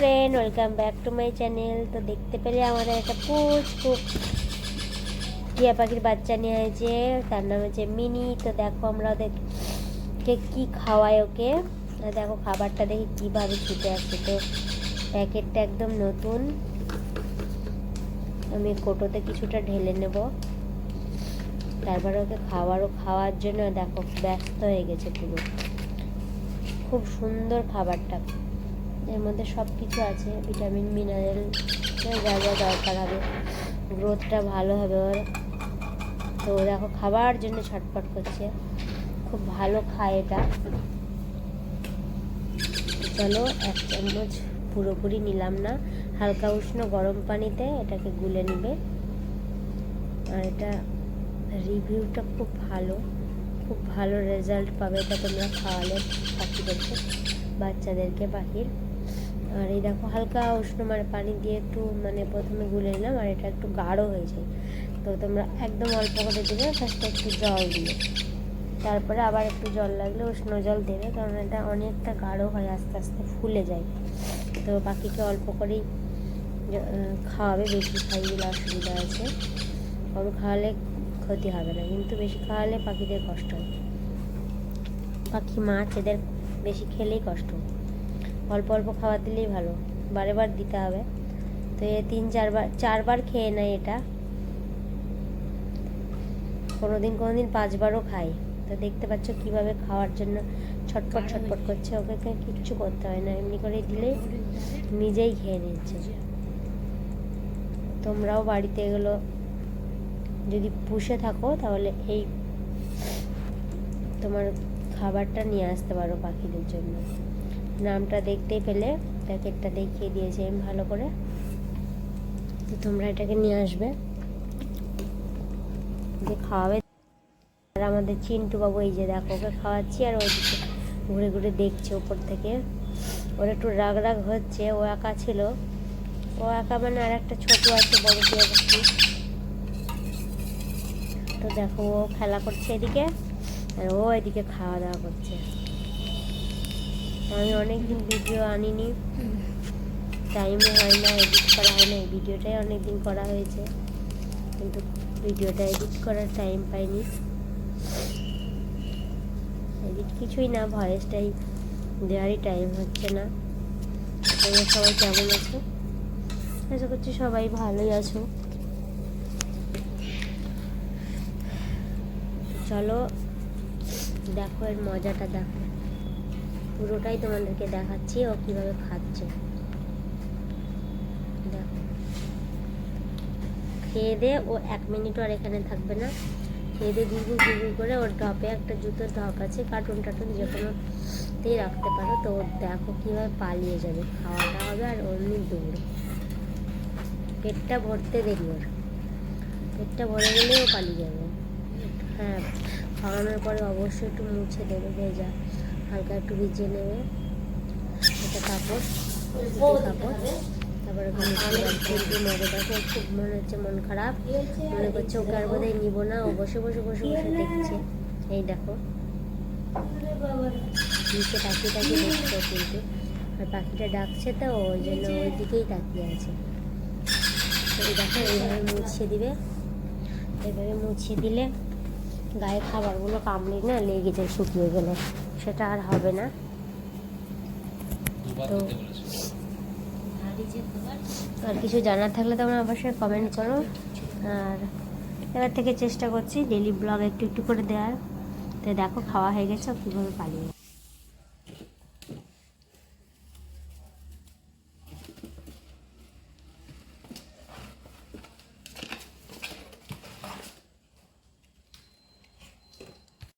Welcome back to my channel তো দেখতে পেলে আমাদের একটা পুচ খুব টিয়া পাখির বাচ্চা নিয়ে হয়েছে তার নাম হচ্ছে মিনি। তো দেখো আমরা ওদেরকে কী খাওয়াই ওকে। দেখো খাবারটা দেখি কীভাবে খেতে আসছে তো প্যাকেটটা একদম নতুন। আমি কোটোতে কিছুটা ঢেলে নেব। তারপরে ওকে খাবারও খাওয়ার জন্য দেখো ব্যস্ত হয়ে গেছে পুরো। খুব সুন্দর খাবারটা। এর মধ্যে সব কিছু আছে ভিটামিন মিনারেল যা যা দরকার হবে। গ্রোথটা ভালো হবে ওর। তো দেখো, খাবার জন্য ছটফট করছে। খুব ভালো খায় এটা। চলো, এক চামচ পুরোপুরি নিলাম না। হালকা উষ্ণ গরম পানিতে এটাকে গুলে নিবে। আর এটা রিভিউটা খুব ভালো। খুব ভালো রেজাল্ট পাবে এটা তোমরা খাওয়ালে পাখিদেরকে বাচ্চাদেরকে পাখির আর এই দেখো হালকা উষ্ণ মানে পানি দিয়ে একটু মানে প্রথমে গুলে নিলাম আর এটা একটু গাঢ় হয়ে যায়। তো তোমরা একদম অল্প করে দেবে ফার্স্টে একটু জল দিবে তারপরে আবার একটু জল লাগলে উষ্ণ জল দেবে কারণ এটা অনেকটা গাঢ় হয়, আস্তে আস্তে ফুলে যায়। তো পাখিকে অল্প করেই খাওয়াবে, বেশি খাইয়ে দিলে অসুবিধা আছে। কম খাওয়ালে ক্ষতি হবে না, কিন্তু বেশি খাওয়ালে পাখিদের কষ্ট হয়। পাখি মাছ এদের বেশি খেলেই কষ্ট হয়। অল্প অল্প খাবার দিলেই ভালো। বারে বার দিতে হবে। তো এ তিন চারবার চারবার খেয়ে নেয় এটা। কোনো দিন কোনো দিন পাঁচবারও খায়। তো দেখতে পাচ্ছ কীভাবে খাওয়ার জন্য ছটপট ছটপট করছে। ওকে কিচ্ছু করতে হয় না। এমনি করে দিলে নিজেই খেয়ে নিচ্ছে। তোমরাও বাড়িতে এগুলো যদি পুষে থাকো, তাহলে এই তোমার খাবারটা নিয়ে আসতে পারো পাখিদের জন্য। নামটা দেখতেই পেলে প্যাকেটটা দেখিয়ে দিয়েছি আমি ভালো করে। তো তোমরা এটাকে নিয়ে আসবে। যে খাওয়াবে আর আমাদের চিন্টু বাবু এই যে দেখো, ওকে খাওয়াচ্ছি আর ওইদিকে ঘুরে ঘুরে দেখছে ওপর থেকে। ওর একটু রাগ রাগ হচ্ছে, ও একা ছিল। ও একা মানে আর একটা ছোট আছে, বড় টিয়া পাখি তো দেখো, ও খেলা করছে এদিকে আর ও এদিকে খাওয়া দাওয়া করছে। আমি অনেকদিন ভিডিও আনিনি। টাইমও হয় না এডিট করা হয় না, এই ভিডিওটাই অনেকদিন করা হয়েছে। কিন্তু ভিডিওটা এডিট করার টাইম পাইনি। এডিট কিছুই না ভয়েসটাই দেওয়ারই টাইম হচ্ছে না। তোমরা সবাই কেমন আছো? আশা করছি সবাই ভালোই আছো। চলো, দেখো এর মজাটা দেখো। পুরোটাই তোমাদেরকে দেখাচ্ছি, ও কীভাবে খাচ্ছে। খেয়ে দে, ও এক মিনিট আর এখানে থাকবে না। খেয়ে দিয়ে গুড়গুড় গুড়গুড় করে, ওর ঢপে একটা জুতোর ঢপ আছে কার্টুন টার্টুন যে কোনোতেই রাখতে পারো। তো ওর দেখো কীভাবে পালিয়ে যাবে। খাওয়াটা হবে আর অমনি দৌড়। পেটটা ভরতে দেরি ওর। পেটটা ভরে গেলেই ও পালিয়ে যাবে। হ্যাঁ খাওয়ানোর পরে অবশ্যই একটু মুছে দেবে, ভেজা। হালকা একটু ভিজিয়ে নেবে। এটা কাপড় কাপড়। তারপরে কিন্তু দেখো খুব মনে হচ্ছে মন খারাপ। মনে করছে ওকে আর বোধহয় নিবো না। ও বসে বসে বসে বসে দেখছে। এই দেখো। নিচে পাখি টাকি দেখছে কিন্তু। আর পাখিটা ডাকছে তো ওই জন্য ওই দিকেই তাকিয়ে আছে। এই দেখো এইভাবে মুছিয়ে দিবে। এইভাবে মুছিয়ে দিলে গায়ে খাবারগুলো কামড়ে না লেগে যায় শুকিয়ে গেলে। সেটা আর হবে না। তো আর কিছু জানার থাকলে তোমরা অবশ্যই কমেন্ট করো। আর এবার থেকে চেষ্টা করছি ডেলি ব্লগ একটু একটু করে দেওয়ার। তো দেখো খাওয়া হয়ে গেছে কীভাবে পালিয়ে